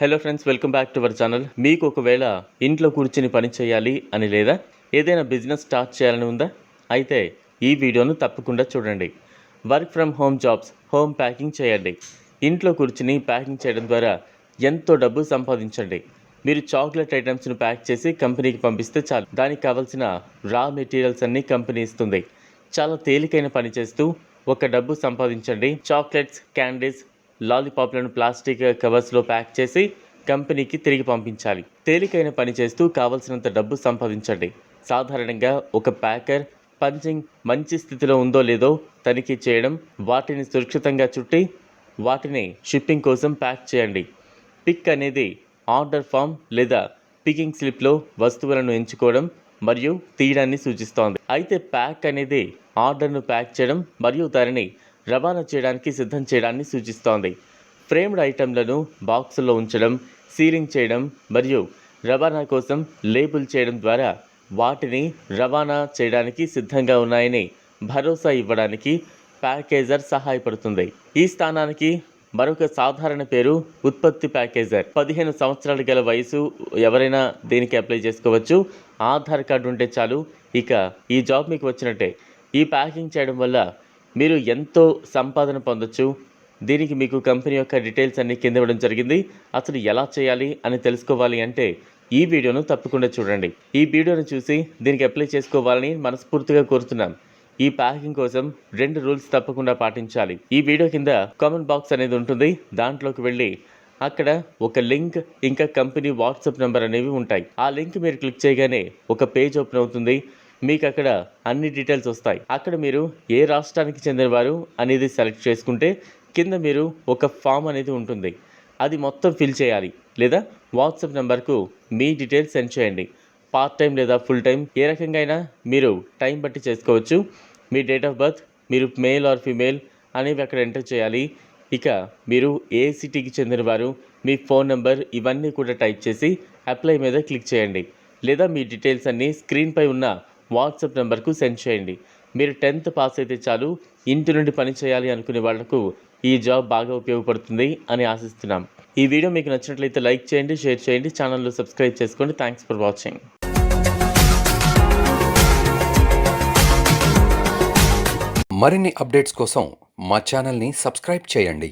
Hello friends welcome back to our channel మీకు ఒకవేళ ఇంట్లో కూర్చుని పని చేయాలి అని లేదా ఏదైనా బిజినెస్ స్టార్ట్ చేయాలని ఉందా? అయితే ఈ వీడియోను తప్పకుండా చూడండి. Work from home jobs home packing చేయండి. ఇంట్లో కూర్చుని ప్యాకింగ్ చేయడం ద్వారా ఎంతో డబ్బు సంపాదించండి. మీరు చాక్లెట్ ఐటమ్స్ను ప్యాక్ చేసి కంపెనీకి పంపిస్తే చాలు. దానికి కావాల్సిన రా మెటీరియల్స్ అన్ని కంపెనీ ఇస్తుంది. చాలా తేలికైన పని చేస్తూ ఒక డబ్బు సంపాదించండి. చాక్లెట్స్ క్యాండీస్ లాలీపాప్లను ప్లాస్టిక్ కవర్స్లో ప్యాక్ చేసి కంపెనీకి తిరిగి పంపించాలి. తేలికైన పని చేస్తూ కావలసినంత డబ్బు సంపాదించండి. సాధారణంగా ఒక ప్యాకర్ పంచింగ్ మంచి స్థితిలో ఉందో లేదో తనిఖీ చేయడం వాటిని సురక్షితంగా చుట్టి వాటిని షిప్పింగ్ కోసం ప్యాక్ చేయండి. పిక్ అనేది ఆర్డర్ ఫామ్ లేదా పికింగ్ స్లిప్లో వస్తువులను ఎంచుకోవడం మరియు తీయడాన్ని సూచిస్తోంది. అయితే ప్యాక్ అనేది ఆర్డర్ను ప్యాక్ చేయడం మరియు దానిని రవాణా చేయడానికి సిద్ధం చేయడాన్ని సూచిస్తోంది. ఫ్రేమ్డ్ ఐటెంలను బాక్సుల్లో ఉంచడం సీలింగ్ చేయడం మరియు రవాణా కోసం లేబుల్ చేయడం ద్వారా వాటిని రవాణా చేయడానికి సిద్ధంగా ఉన్నాయని భరోసా ఇవ్వడానికి ప్యాకేజర్ సహాయపడుతుంది. ఈ స్థానానికి మరొక సాధారణ పేరు ఉత్పత్తి ప్యాకేజర్. పదిహేను సంవత్సరాలు గల వయసు ఎవరైనా దీనికి అప్లై చేసుకోవచ్చు. ఆధార్ కార్డు ఉంటే చాలు. ఇక ఈ జాబ్ మీకు వచ్చినట్టే. ఈ ప్యాకింగ్ చేయడం వల్ల మీరు ఎంతో సంపాదన పొందొచ్చు. దీనికి మీకు కంపెనీ యొక్క డీటెయిల్స్ అన్ని కింద ఇవ్వడం జరిగింది. అసలు ఎలా చేయాలి అని తెలుసుకోవాలి అంటే ఈ వీడియోను తప్పకుండా చూడండి. ఈ వీడియోను చూసి దీనికి అప్లై చేసుకోవాలని మనస్ఫూర్తిగా కోరుతున్నాం. ఈ ప్యాకింగ్ కోసం రెండు రూల్స్ తప్పకుండా పాటించాలి. ఈ వీడియో కింద కామెంట్ బాక్స్ అనేది ఉంటుంది. దాంట్లోకి వెళ్ళి అక్కడ ఒక లింక్ ఇంకా కంపెనీ వాట్సాప్ నెంబర్ అనేవి ఉంటాయి. ఆ లింక్ మీరు క్లిక్ చేయగానే ఒక పేజ్ ఓపెన్ అవుతుంది. మీకు అక్కడ అన్ని డీటెయిల్స్ వస్తాయి. అక్కడ మీరు ఏ రాష్ట్రానికి చెందినవారు అనేది సెలెక్ట్ చేసుకుంటే కింద మీరు ఒక ఫామ్ అనేది ఉంటుంది. అది మొత్తం ఫిల్ చేయాలి. లేదా వాట్సాప్ నెంబర్కు మీ డీటెయిల్స్ సెండ్ చేయండి. పార్ట్ టైం లేదా ఫుల్ టైం ఏ రకంగా అయినా మీరు టైం బట్టి చేసుకోవచ్చు. మీ డేట్ ఆఫ్ బర్త్ మీరు మేల్ ఆర్ ఫీమేల్ అనేవి అక్కడ ఎంటర్ చేయాలి. ఇక మీరు ఏ సిటీకి చెందినవారు మీ ఫోన్ నెంబర్ ఇవన్నీ కూడా టైప్ చేసి అప్లై మీద క్లిక్ చేయండి. లేదా మీ డీటెయిల్స్ అన్నీ స్క్రీన్పై ఉన్న వాట్సాప్ నెంబర్కు సెండ్ చేయండి. మీరు టెన్త్ పాస్ అయితే చాలు ఇంటి నుండి పని చేయాలి అనుకునే వాళ్ళకు ఈ జాబ్ బాగా ఉపయోగపడుతుంది అని ఆశిస్తున్నాం. ఈ వీడియో మీకు నచ్చినట్లయితే లైక్ చేయండి షేర్ చేయండి ఛానల్లో సబ్స్క్రైబ్ చేసుకోండి. థ్యాంక్స్ ఫర్ వాచింగ్ మరిన్ని అప్డేట్స్ కోసం మా ఛానల్ని సబ్స్క్రైబ్ చేయండి.